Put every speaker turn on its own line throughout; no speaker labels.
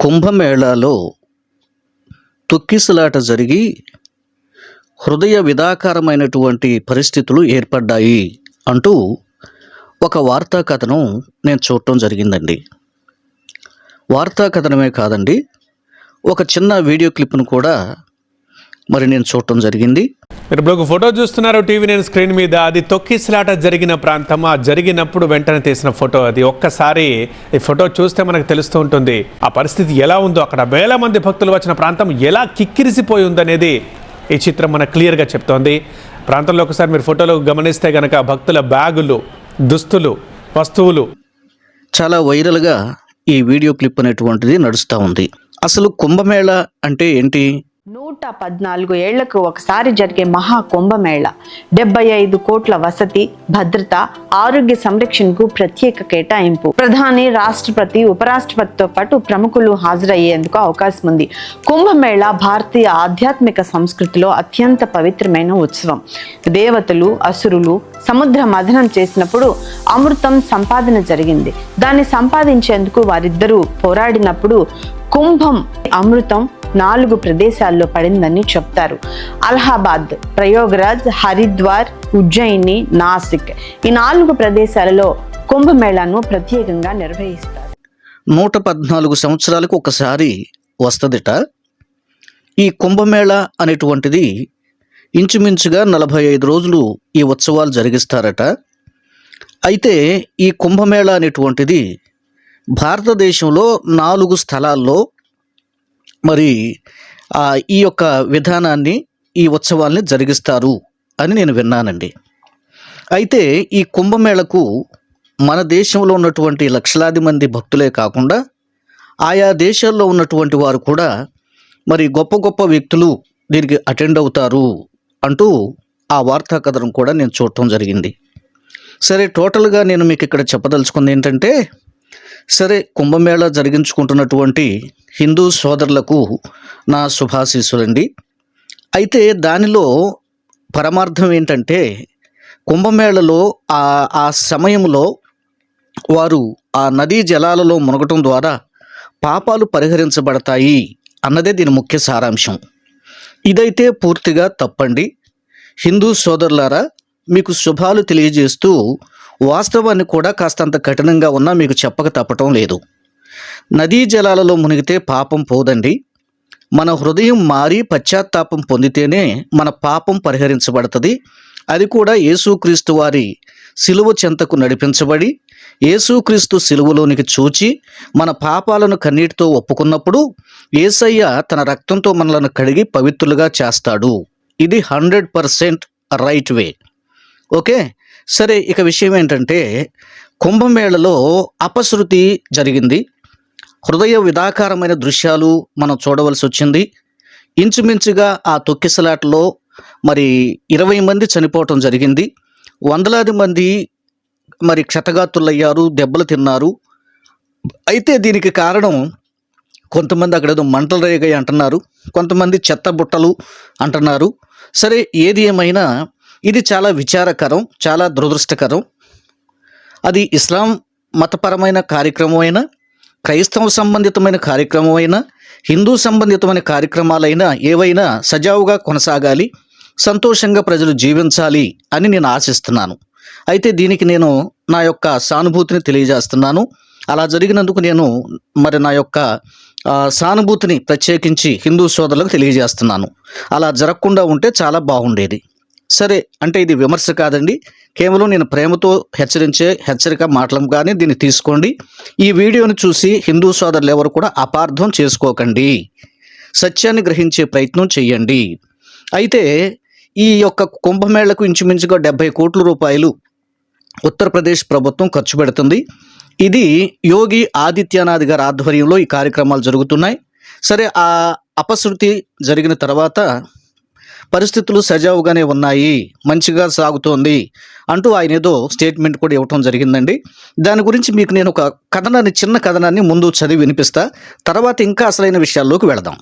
కుంభమేళాలో తొక్కిసలాట జరిగి హృదయ విధాకారమైనటువంటి పరిస్థితులు ఏర్పడ్డాయి అంటూ ఒక వార్తా కథనం నేను చూడటం జరిగిందండి. వార్తా కథనమే కాదండి ఒక చిన్న వీడియో క్లిప్ను కూడా మరి నేను చూడటం జరిగింది.
మీరు ఇప్పుడు ఒక ఫోటో చూస్తున్నారు టీవీ నేను స్క్రీన్ మీద. అది తొక్కిసలాట జరిగిన ప్రాంతం. ఆ జరిగినప్పుడు వెంటనే తీసిన ఫోటో అది. ఒక్కసారి ఈ ఫోటో చూస్తే మనకు తెలుస్తూ ఉంటుంది ఆ పరిస్థితి ఎలా ఉందో. అక్కడ వేల మంది భక్తులు వచ్చిన ప్రాంతం ఎలా కిక్కిరిసిపోయి ఉందనేది ఈ చిత్రం మనకు క్లియర్గా చెప్తోంది. ప్రాంతంలో ఒకసారి మీరు ఫోటోలో గమనిస్తే కనుక భక్తుల బ్యాగులు దుస్తులు వస్తువులు.
చాలా వైరల్గా ఈ వీడియో క్లిప్ అనేటువంటిది నడుస్తూ ఉంది. అసలు కుంభమేళ అంటే ఏంటి?
నూట పద్నాలుగు ఏళ్ళకు ఒకసారి జరిగే మహా కుంభమేళ డెబ్బై ఐదు కోట్ల వసతి భద్రత ఆరోగ్య సంరక్షణకు ప్రత్యేక కేటాయింపు. ప్రధాని రాష్ట్రపతి ఉపరాష్ట్రపతితో పాటు ప్రముఖులు హాజరయ్యేందుకు అవకాశం ఉంది. కుంభమేళ భారతీయ ఆధ్యాత్మిక సంస్కృతిలో అత్యంత పవిత్రమైన ఉత్సవం. దేవతలు అసురులు సముద్ర మథనం చేసినప్పుడు అమృతం సంపాదన జరిగింది. దాన్ని సంపాదించేందుకు వారిద్దరూ పోరాడినప్పుడు కుంభం అమృతం నాలుగు ప్రదేశాల్లో పడిందని చెప్తారు. అలహాబాద్ ప్రయోగరాజ్ హరిద్వార్ ఉజ్జయిని నాసిక్ ఈ నాలుగు ప్రదేశాలలో కుంభమేళాను ప్రత్యేకంగా నిర్వహిస్తారు.
నూట పద్నాలుగు సంవత్సరాలకు ఒకసారి వస్తుందిట. ఈ కుంభమేళ అనేటువంటిది ఇంచుమించుగా నలభై ఐదు రోజులు ఈ ఉత్సవాలు జరిగిస్తారట. అయితే ఈ కుంభమేళ అనేటువంటిది భారతదేశంలో నాలుగు స్థలాల్లో మరి ఈ యొక్క విధానాన్ని ఈ ఉత్సవాల్ని జరిగిస్తారు అని నేను విన్నానండి. అయితే ఈ కుంభమేళకు మన దేశంలో ఉన్నటువంటి లక్షలాది మంది భక్తులే కాకుండా ఆయా దేశాల్లో ఉన్నటువంటి వారు కూడా మరి గొప్ప గొప్ప వ్యక్తులు దీనికి అటెండ్ అవుతారు అంటూ ఆ వార్తా కథనం కూడా నేను చూడటం జరిగింది. సరే టోటల్గా నేను మీకు ఇక్కడ చెప్పదలుచుకుంది ఏంటంటే సరే కుంభమేళ జరిగించుకుంటున్నటువంటి హిందూ సోదరులకు నా శుభాశీస్సులండి. అయితే దానిలో పరమార్థం ఏంటంటే కుంభమేళలో ఆ ఆ సమయంలో వారు ఆ నదీ జలాలలో మునగటం ద్వారా పాపాలు పరిహరించబడతాయి అన్నదే దీని ముఖ్య సారాంశం. ఇదైతే పూర్తిగా తప్పండి. హిందూ సోదరులారా మీకు శుభాలు తెలియజేస్తూ వాస్తవాన్ని కూడా కాస్తంత కఠినంగా ఉన్నా మీకు చెప్పక తప్పటం లేదు. నదీ జలాలలో మునిగితే పాపం పోదండి. మన హృదయం మారి పశ్చాత్తాపం పొందితేనే మన పాపం పరిహరించబడుతుంది. అది కూడా యేసుక్రీస్తు వారి సిలువ చెంతకు నడిపించబడి యేసుక్రీస్తు సిలువలోనికి చూచి మన పాపాలను కన్నీటితో ఒప్పుకున్నప్పుడు యేసయ్య తన రక్తంతో మనలను కడిగి పవిత్రులుగా చేస్తాడు. ఇది hundred percent right way. Okay? సరే ఇక విషయం ఏంటంటే కుంభమేళలో అపశృతి జరిగింది. హృదయ విధాకారమైన దృశ్యాలు మనం చూడవలసి వచ్చింది. ఇంచుమించుగా ఆ తొక్కిసలాటలో మరి ఇరవై మంది చనిపోవటం జరిగింది. వందలాది మంది మరి క్షతగాతులయ్యారు దెబ్బలు తిన్నారు. అయితే దీనికి కారణం కొంతమంది అక్కడ ఏదో మంటలు రేగాయి అంటున్నారు. కొంతమంది చెత్త బుట్టలు అంటున్నారు. సరే ఏది ఏమైనా ఇది చాలా విచారకరం చాలా దురదృష్టకరం. అది ఇస్లాం మతపరమైన కార్యక్రమం అయినా క్రైస్తవ సంబంధితమైన కార్యక్రమం అయినా హిందూ సంబంధితమైన కార్యక్రమాలైనా ఏవైనా సజావుగా కొనసాగాలి సంతోషంగా ప్రజలు జీవించాలి అని నేను ఆశిస్తున్నాను. అయితే దీనికి నేను నా యొక్క సానుభూతిని తెలియజేస్తున్నాను. అలా జరిగినందుకు నేను మరి నా యొక్క సానుభూతిని ప్రత్యేకించి హిందూ సోదరులకు తెలియజేస్తున్నాను. అలా జరగకుండా ఉంటే చాలా బాగుండేది. సరే అంటే ఇది విమర్శ కాదండి. కేవలం నేను ప్రేమతో హెచ్చరించే హెచ్చరిక మాటలం కానీ దీన్ని తీసుకోండి. ఈ వీడియోని చూసి హిందూ సోదరులు ఎవరు కూడా అపార్థం చేసుకోకండి. సత్యాన్ని గ్రహించే ప్రయత్నం చేయండి. అయితే ఈ యొక్క కుంభమేళకు ఇంచుమించుగా డెబ్బై కోట్ల రూపాయలు ఉత్తరప్రదేశ్ ప్రభుత్వం ఖర్చు పెడుతుంది. ఇది యోగి ఆదిత్యనాథ్ గారి ఆధ్వర్యంలో ఈ కార్యక్రమాలు జరుగుతున్నాయి. సరే ఆ అపశృతి జరిగిన తర్వాత పరిస్థితులు సజావుగానే ఉన్నాయి మంచిగా సాగుతోంది అంటూ ఆయన ఏదో స్టేట్మెంట్ కూడా ఇవ్వటం జరిగిందండి. దాని గురించి మీకు నేను ఒక కథనాన్ని చిన్న కథనాన్ని ముందు చదివి వినిపిస్తా. తర్వాత ఇంకా అసలైన విషయాల్లోకి వెళదాం.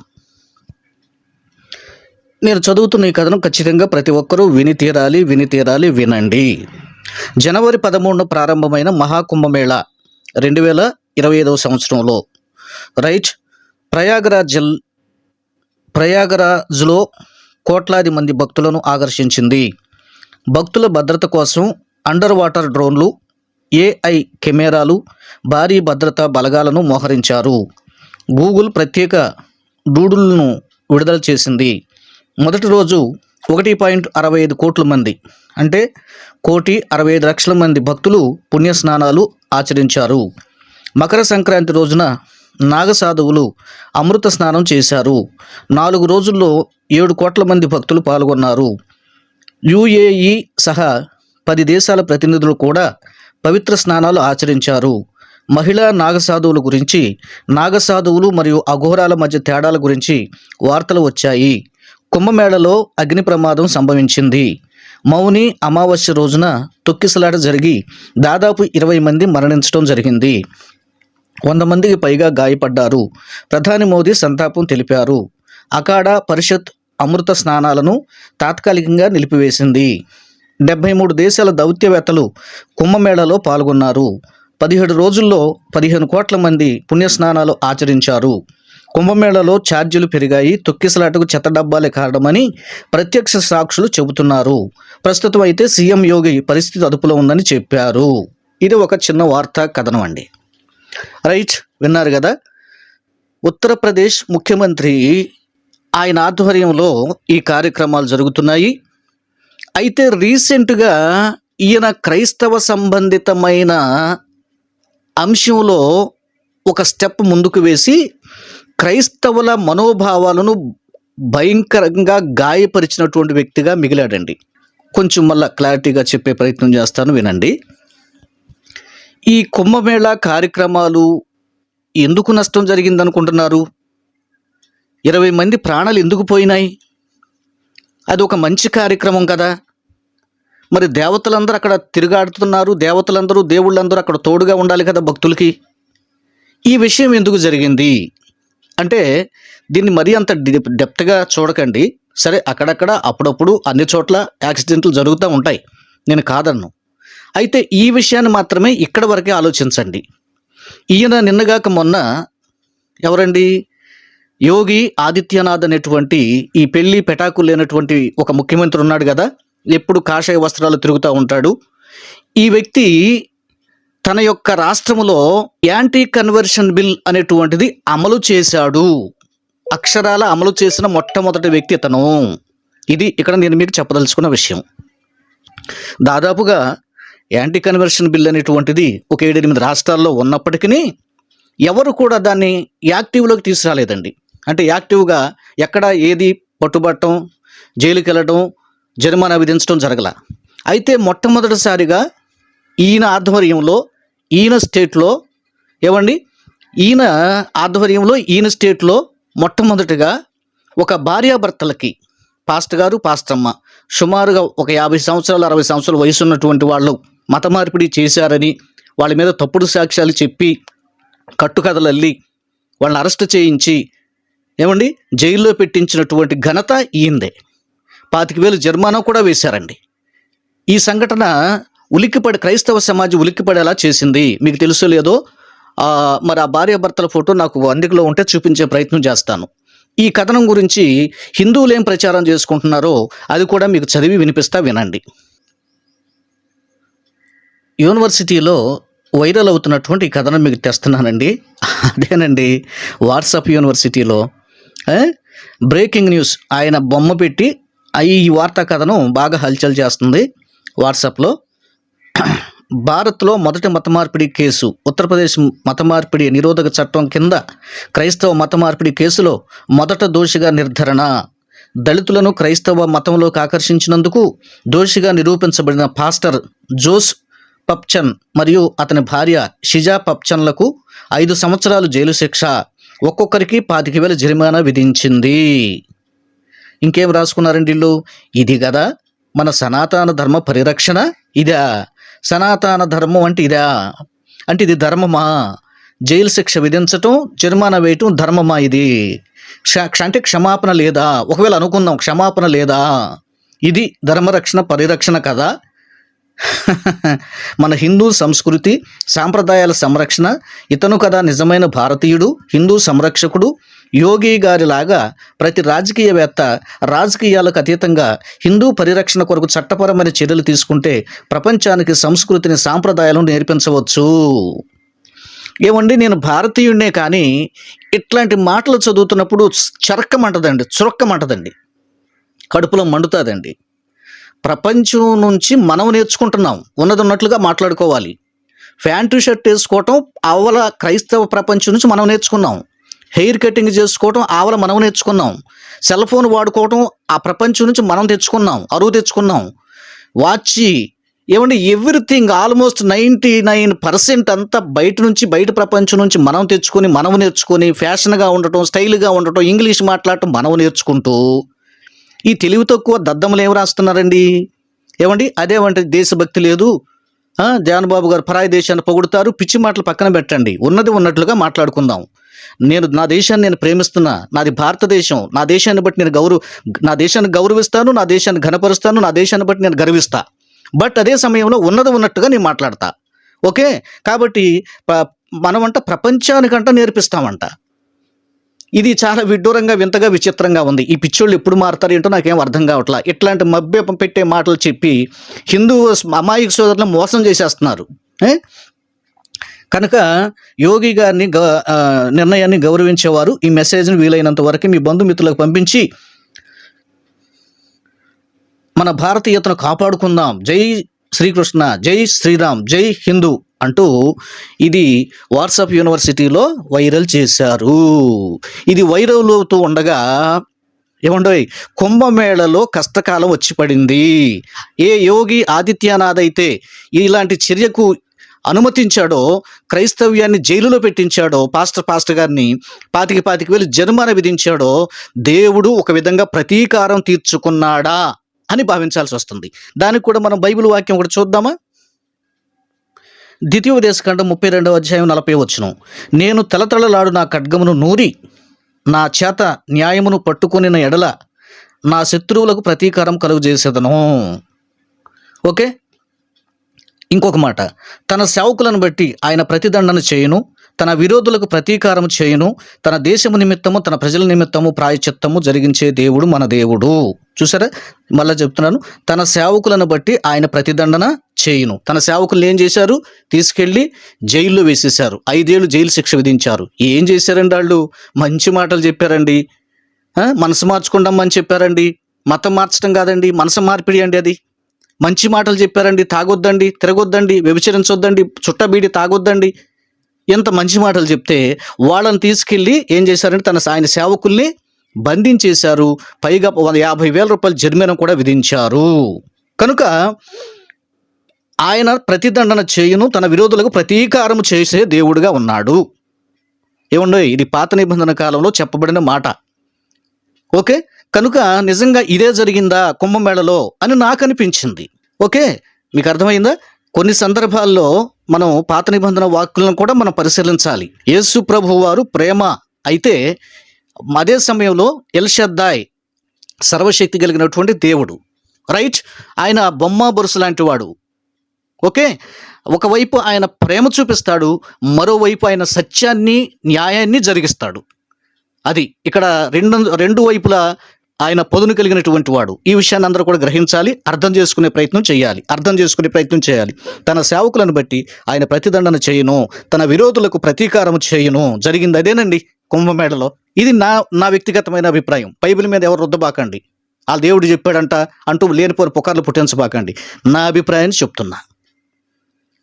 నేను చదువుతున్న ఈ కథనం ఖచ్చితంగా ప్రతి ఒక్కరూ విని తీరాలి విని తీరాలి వినండి. జనవరి పదమూడున ప్రారంభమైన మహాకుంభమేళ రెండు వేల ఇరవై ఐదవ సంవత్సరంలో రైట్ ప్రయాగరాజ్ ప్రయాగరాజ్లో కోట్లాది మంది భక్తులను ఆకర్షించింది. భక్తుల భద్రత కోసం అండర్ వాటర్ డ్రోన్లు ఏఐ కెమెరాలు భారీ భద్రతా బలగాలను మోహరించారు. గూగుల్ ప్రత్యేక డూడుల్ను విడుదల చేసింది. మొదటి రోజు ఒకటి పాయింట్ అరవై ఐదు కోట్ల మంది అంటే కోటి అరవై ఐదు లక్షల మంది భక్తులు పుణ్యస్నానాలు ఆచరించారు. మకర సంక్రాంతి రోజున నాగసాధువులు అమృత స్నానం చేశారు. నాలుగు రోజుల్లో ఏడు కోట్ల మంది భక్తులు పాల్గొన్నారు. యుఏఈ సహా పది దేశాల ప్రతినిధులు కూడా పవిత్ర స్నానాలు ఆచరించారు. మహిళా నాగసాధువుల గురించి నాగసాధువులు మరియు అఘోరాల మధ్య తేడాల గురించి వార్తలు వచ్చాయి. కుంభమేళలో అగ్ని ప్రమాదం సంభవించింది. మౌని అమావాస్య రోజున తొక్కిసలాట జరిగి దాదాపు ఇరవై మంది మరణించడం జరిగింది. వంద మందికి పైగా గాయపడ్డారు. ప్రధాని మోదీ సంతాపం తెలిపారు. అఖాడా పరిషత్ అమృత స్నానాలను తాత్కాలికంగా నిలిపివేసింది. డెబ్బై మూడు దేశాల దౌత్యవేత్తలు కుంభమేళలో పాల్గొన్నారు. పదిహేడు రోజుల్లో పదిహేను కోట్ల మంది పుణ్యస్నానాలు ఆచరించారు. కుంభమేళలో ఛార్జీలు పెరిగాయి. తొక్కిసలాటకు చెత్త డబ్బాలే కారణమని ప్రత్యక్ష సాక్షులు చెబుతున్నారు. ప్రస్తుతం అయితే సీఎం యోగి పరిస్థితి అదుపులో ఉందని చెప్పారు. ఇది ఒక చిన్న వార్తా కథనం అండి. రైట్ విన్నారు కదా? ఉత్తరప్రదేశ్ ముఖ్యమంత్రి ఆయన ఆధ్వర్యంలో ఈ కార్యక్రమాలు జరుగుతున్నాయి. అయితే రీసెంట్గా ఈయన క్రైస్తవ సంబంధితమైన అంశంలో ఒక స్టెప్ ముందుకు వేసి క్రైస్తవుల మనోభావాలను భయంకరంగా గాయపరిచినటువంటి వ్యక్తిగా మిగిలాడండి. కొంచెం మళ్ళీ క్లారిటీగా చెప్పే ప్రయత్నం చేస్తాను వినండి. ఈ కుంభమేళా కార్యక్రమాలు ఎందుకు నష్టం జరిగిందనుకుంటున్నారు? ఇరవై మంది ప్రాణాలు ఎందుకు పోయినాయి? అది ఒక మంచి కార్యక్రమం కదా. మరి దేవతలందరూ అక్కడ తిరుగాడుతున్నారు దేవతలందరూ దేవుళ్ళందరూ అక్కడ తోడుగా ఉండాలి కదా భక్తులకి. ఈ విషయం ఎందుకు జరిగింది? అంటే దీన్ని మరీ అంత డెప్- డెప్త్గా చూడకండి. సరే అక్కడక్కడ అప్పుడప్పుడు అన్ని చోట్ల యాక్సిడెంట్లు జరుగుతూ ఉంటాయి. నేను కాదన్ను. అయితే ఈ విషయాన్ని మాత్రమే ఇక్కడ వరకే ఆలోచించండి. ఈయన నిన్నగాక మొన్న ఎవరండి? యోగి ఆదిత్యనాథ్ అనేటువంటి ఈ పెళ్ళి పెటాకు లేనటువంటి ఒక ముఖ్యమంత్రి ఉన్నాడు కదా? ఎప్పుడు కాషాయ వస్త్రాలు తిరుగుతూ ఉంటాడు. ఈ వ్యక్తి తన యొక్క రాష్ట్రములో యాంటీ కన్వర్షన్ బిల్ అనేటువంటిది అమలు చేశాడు. అక్షరాల అమలు చేసిన మొట్టమొదటి వ్యక్తి అతను ఇది ఇక్కడ నేను మీకు చెప్పదలుచుకున్న విషయం. దాదాపుగా యాంటీ కన్వర్షన్ బిల్ అనేటువంటిది ఒక ఏడెనిమిది రాష్ట్రాల్లో ఉన్నప్పటికీ ఎవరు కూడా దాన్ని యాక్టివ్లోకి తీసుకురాలేదండి. అంటే యాక్టివ్గా ఎక్కడ ఏది పట్టుబట్టడం జైలుకి వెళ్ళడం జరిమానా విధించడం జరగల. అయితే మొట్టమొదటిసారిగా ఈయన ఆధ్వర్యంలో ఈయన స్టేట్లో ఏమండి? ఈయన ఆధ్వర్యంలో ఈయన స్టేట్లో మొట్టమొదటిగా ఒక భార్యాభర్తలకి పాస్ట్ గారు పాస్టమ్మ సుమారుగా ఒక యాభై సంవత్సరాలు అరవై సంవత్సరాల వయసు ఉన్నటువంటి వాళ్ళు మత మార్పిడి చేశారని వాళ్ళ మీద తప్పుడు సాక్ష్యాలు చెప్పి కట్టుకథలు అల్లి వాళ్ళని అరెస్ట్ చేయించి ఏమండి జైల్లో పెట్టించినటువంటి ఘనత ఈయందే పాతిక వేలు జరిమానా కూడా వేశారండి. ఈ సంఘటన ఉలిక్కిపడి క్రైస్తవ సమాజం ఉలిక్కిపడేలా చేసింది. మీకు తెలుసో లేదో మరి ఆ భార్యాభర్తల ఫోటో నాకు అందులో ఉంటే చూపించే ప్రయత్నం చేస్తాను. ఈ కథనం గురించి హిందువులు ఏం ప్రచారం చేసుకుంటున్నారో అది కూడా మీకు చదివి వినిపిస్తా వినండి. యూనివర్సిటీలో వైరల్ అవుతున్నటువంటి కథనం మీకు తెస్తున్నానండి. అదేనండి వాట్సాప్ యూనివర్సిటీలో బ్రేకింగ్ న్యూస్. ఆయన బొమ్మ పెట్టి ఈ వార్తా కథనం బాగా హల్చల్ చేస్తుంది వాట్సాప్లో. భారత్లో మొదటి మత మార్పిడి కేసు ఉత్తరప్రదేశ్ మత మార్పిడి నిరోధక చట్టం కింద క్రైస్తవ మత మార్పిడి కేసులో మొదట దోషిగా నిర్ధారణ. దళితులను క్రైస్తవ మతంలోకి ఆకర్షించినందుకు దోషిగా నిరూపించబడిన పాస్టర్ జోస్ పప్చన్ మరియు అతని భార్య షిజా పప్చన్లకు ఐదు సంవత్సరాలు జైలు శిక్ష. ఒక్కొక్కరికి పాతిక వేల జరిమానా విధించింది. ఇంకేం రాసుకున్నారండి వీళ్ళు? ఇది కదా మన సనాతన ధర్మ పరిరక్షణ? ఇదా? సనాతన ధర్మం అంటే ఇదా? అంటే ఇది ధర్మమా? జైలు శిక్ష విధించటం జరిమానా వేయటం ధర్మమా ఇది? క్ష- అంటే క్షమాపణ లేదా? ఒకవేళ అనుకుందాం క్షమాపణ లేదా? ఇది ధర్మరక్షణ పరిరక్షణ కదా? మన హిందూ సంస్కృతి సాంప్రదాయాల సంరక్షణ ఇతను కదా నిజమైన భారతీయుడు హిందూ సంరక్షకుడు యోగి గారిలాగా ప్రతి రాజకీయవేత్త రాజకీయాలకు అతీతంగా హిందూ పరిరక్షణ కొరకు చట్టపరమైన చర్యలు తీసుకుంటే ప్రపంచానికి సంస్కృతిని సాంప్రదాయాలను నేర్పించవచ్చు. ఏమండి నేను భారతీయుడినే కానీ ఇట్లాంటి మాటలు చదువుతున్నప్పుడు చరక్కమంటదండి చురక్కమంటదండి. కడుపులో మండుతుందండి. ప్రపంచం నుంచి మనం నేర్చుకుంటున్నాం. ఉన్నది ఉన్నట్లుగా మాట్లాడుకోవాలి. ప్యాంటు షర్ట్ వేసుకోవటం ఆవల క్రైస్తవ ప్రపంచం నుంచి మనం నేర్చుకున్నాం. హెయిర్ కటింగ్ చేసుకోవటం ఆవల మనం నేర్చుకున్నాం. సెల్ ఫోన్ వాడుకోవటం ఆ ప్రపంచం నుంచి మనం తెచ్చుకున్నాం అరువు తెచ్చుకున్నాం. వాచి ఏమంటే everything almost ninety nine percent అంతా బయట నుంచి బయట ప్రపంచం నుంచి మనం తెచ్చుకొని మనం నేర్చుకొని ఫ్యాషన్గా ఉండటం స్టైల్గా ఉండటం ఇంగ్లీష్ మాట్లాడటం మనం నేర్చుకుంటూ ఈ తెలివి తక్కువ దద్దములు ఏం రాస్తున్నారండి? ఏమండి? అదేమంటే దేశభక్తి లేదు. జానబాబు గారు పరాయి దేశాన్ని పొగుడుతారు. పిచ్చి మాటలు పక్కన పెట్టండి. ఉన్నది ఉన్నట్లుగా మాట్లాడుకుందాం. నేను నా దేశాన్ని నేను ప్రేమిస్తున్నా. నాది భారతదేశం. నా దేశాన్ని బట్టి నేను గౌరవ నా దేశాన్ని గౌరవిస్తాను. నా దేశాన్ని ఘనపరుస్తాను. నా దేశాన్ని బట్టి నేను గర్విస్తా. బట్ అదే సమయంలో ఉన్నది ఉన్నట్టుగా నేను మాట్లాడతా. ఓకే? కాబట్టి మనమంట ప్రపంచానికంట నేర్పిస్తామంట. ఇది చాలా విడ్డూరంగా వింతగా విచిత్రంగా ఉంది. ఈ పిచ్చోళ్ళు ఎప్పుడు మారుతారు ఏంటో నాకేం అర్థం కావట్లా. ఇట్లాంటి మభ్య పెట్టే మాటలు చెప్పి హిందూ అమాయక సోదరులను మోసం చేసేస్తున్నారు. కనుక యోగి గారిని గ నిర్ణయాన్ని గౌరవించేవారు ఈ మెసేజ్ని వీలైనంత వరకు మీ బంధుమిత్రులకు పంపించి మన భారతీయతను కాపాడుకుందాం. జై శ్రీకృష్ణ జై శ్రీరామ్ జై హిందూ. అంటూ ఇది వాట్సాప్ యూనివర్సిటీలో వైరల్ చేశారు. ఇది వైరల్ అవుతూ ఉండగా ఏమండోయ్ కుంభమేళలో కష్టకాలం వచ్చి పడింది. ఏ యోగి ఆదిత్యనాథ్ అయితే ఇలాంటి చర్యకు అనుమతించాడో క్రైస్తవ్యాన్ని జైలులో పెట్టించాడో పాస్టర్ పాస్టర్ గారిని పాతికి పాతికి వెళ్ళి జరిమానా విధించాడో దేవుడు ఒక విధంగా ప్రతీకారం తీర్చుకున్నాడా అని భావించాల్సి వస్తుంది. దానికి కూడా మనం బైబిల్ వాక్యం ఒకటి చూద్దామా? ద్వితీయోపదేశకాండం ముప్పై రెండవ అధ్యాయం నలభై వచ్చును నేను తలతళలాడు నా ఖడ్గమును నూరి నా చేత న్యాయమును పట్టుకొనిన ఎడల నా శత్రువులకు ప్రతీకారం కలుగు చేసేదను ఓకే? ఇంకొక మాట. తన సేవకులను బట్టి ఆయన ప్రతిదండన చేయును తన విరోధులకు ప్రతీకారం చేయును తన దేశము నిమిత్తము తన ప్రజల నిమిత్తము ప్రాయచిత్తము జరిగించే దేవుడు మన దేవుడు. చూసారా? మళ్ళా చెప్తున్నాను. తన సేవకులను బట్టి ఆయన ప్రతిదండన చేయును. తన సేవకులను ఏం చేశారు? తీసుకెళ్ళి జైల్లో వేసేశారు. ఐదేళ్ళు జైలు శిక్ష విధించారు. ఏం చేశారండి వాళ్ళు? మంచి మాటలు చెప్పారండి. మనసు మార్చుకుంటామని చెప్పారండి. మతం మార్చడం కాదండి. మనసు మార్పిడి అండి అది. మంచి మాటలు చెప్పారండి. తాగొద్దండి తిరగొద్దండి వ్యభిచరించొద్దండి చుట్టబీడి తాగొద్దండి. ఎంత మంచి మాటలు చెప్తే వాళ్ళని తీసుకెళ్ళి ఏం చేశారంటే తన ఆయన సేవకుల్ని బంధించేశారు. పైగా వంద యాభై వేల రూపాయల జరిమానా కూడా విధించారు. కనుక ఆయన ప్రతిదండన చేయును తన విరోధులకు ప్రతీకారం చేసే దేవుడుగా ఉన్నాడు. ఏమండో ఇది పాత నిబంధన కాలంలో చెప్పబడిన మాట. ఓకే? కనుక నిజంగా ఇదే జరిగిందా కుంభమేళలో అని నాకు అనిపించింది. ఓకే? మీకు అర్థమైందా? కొన్ని సందర్భాల్లో మనం పాత నిబంధన వాక్కులను కూడా మనం పరిశీలించాలి. యేసు ప్రభు వారు ప్రేమ అయితే అదే సమయంలో ఎల్షద్దాయ్ సర్వశక్తి కలిగినటువంటి దేవుడు. రైట్? ఆయన బొమ్మ బొరుసు లాంటి వాడు. ఓకే? ఒకవైపు ఆయన ప్రేమ చూపిస్తాడు మరోవైపు ఆయన సత్యాన్ని న్యాయాన్ని జరిగిస్తాడు. అది ఇక్కడ రెండు రెండు వైపులా ఆయన పొదును కలిగినటువంటి వాడు. ఈ విషయాన్ని అందరూ కూడా గ్రహించాలి అర్థం చేసుకునే ప్రయత్నం చేయాలి అర్థం చేసుకునే ప్రయత్నం చేయాలి. తన సేవకులను బట్టి ఆయన ప్రతిదండన చేయను తన విరోధులకు ప్రతీకారం చేయను. జరిగింది అదేనండి. కుంభమేళలో. ఇది నా నా వ్యక్తిగతమైన అభిప్రాయం. బైబిల్ మీద ఎవరు రుద్దబాకండి. ఆ దేవుడు చెప్పాడంట అంటూ లేనిపోని పుకార్లు పుట్టించబాకండి. నా అభిప్రాయాన్ని చెప్తున్నా.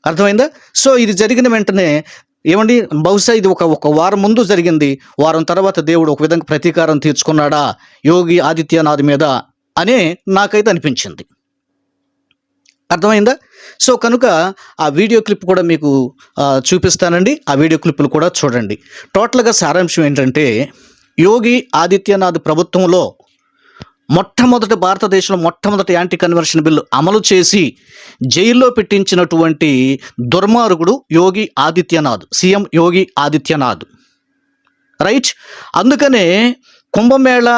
అర్థమైందా? సో ఇది జరిగిన వెంటనే ఏమండి? బహుశా ఇది ఒక ఒక వారం ముందు జరిగింది. వారం తర్వాత దేవుడు ఒక విధంగా ప్రతీకారం తీర్చుకున్నాడా? యోగి ఆదిత్యనాథ్ మీద అనే నాకైతే అనిపించింది. అర్థమైందా? సో కనుక ఆ వీడియో క్లిప్ కూడా మీకు చూపిస్తానండి. ఆ వీడియో క్లిప్పులు కూడా చూడండి. టోటల్గా సారాంశం ఏంటంటే యోగి ఆదిత్యనాథ్ ప్రభుత్వంలో మొట్టమొదటి భారతదేశంలో మొట్టమొదటి యాంటీ కన్వర్షన్ బిల్లు అమలు చేసి జైల్లో పెట్టించినటువంటి దుర్మార్గుడు యోగి ఆదిత్యనాథ్ సీఎం యోగి ఆదిత్యనాథ్. రైట్? అందుకనే కుంభమేళ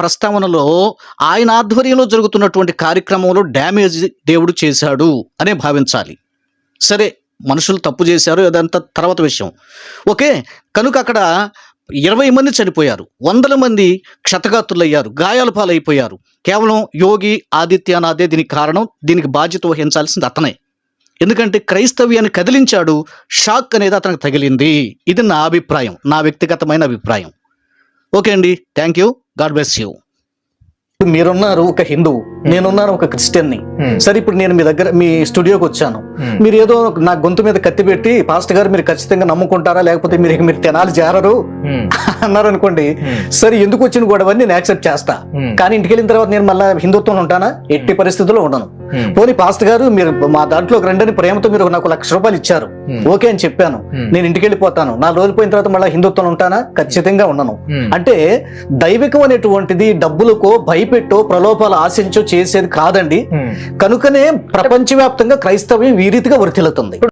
ప్రస్తావనలో ఆయన ఆధ్వర్యంలో జరుగుతున్నటువంటి కార్యక్రమంలో డ్యామేజ్ దేవుడు చేశాడు అనే భావించాలి. సరే మనుషులు తప్పు చేశారు అదంతా తర్వాత విషయం. ఓకే కనుక అక్కడ ఇరవై మంది చనిపోయారు వందల మంది క్షతగాతులయ్యారు గాయాల పాలైపోయారు. కేవలం యోగి ఆదిత్యనాథే దీనికి కారణం దీనికి బాధ్యత వహించాల్సింది అతనే. ఎందుకంటే క్రైస్తవ్యాన్ని కదిలించాడు షాక్ అనేది అతనికి తగిలింది. ఇది నా అభిప్రాయం నా వ్యక్తిగతమైన అభిప్రాయం. ఓకే అండి thank you. God bless you. మీరున్నారు ఒక హిందువు. నేనున్నాను ఒక క్రిస్టియన్ని. సరే ఇప్పుడు నేను మీ దగ్గర మీ స్టూడియోకి వచ్చాను. మీరు ఏదో నా గొంతు మీద కత్తి పెట్టి పాస్టర్ గారు మీరు ఖచ్చితంగా నమ్ముకుంటారా? లేకపోతే మీరు మీరు తినాలి చేరరు అన్నారు అనుకోండి సరే ఎందుకు వచ్చిన గొడవ నేను యాక్సెప్ట్ చేస్తా. కానీ ఇంటికి వెళ్ళిన తర్వాత నేను మళ్ళీ హిందుత్వం ఉంటానా? ఎట్టి పరిస్థితుల్లో ఉండను. పోనీ పాస్టర్ గారు మీరు మా దాంట్లోకి రండని ప్రేమతో మీరు నాకు లక్ష రూపాయలు ఇచ్చారు. ఓకే అని చెప్పాను. నేను ఇంటికి వెళ్ళిపోతాను. నాలుగు రోజులు పోయిన తర్వాత మళ్ళీ హిందుత్వం ఉంటానా? ఖచ్చితంగా ఉండను. అంటే దైవికం అనేటువంటిది డబ్బులకో భయపెట్టో ప్రలోభాలు ఆశించో చేసేది కాదండి. కనుకనే ప్రపంచవ్యాప్తంగా క్రైస్తవ్యం ఈ రీతిగా వర్తిల్లుతుంది.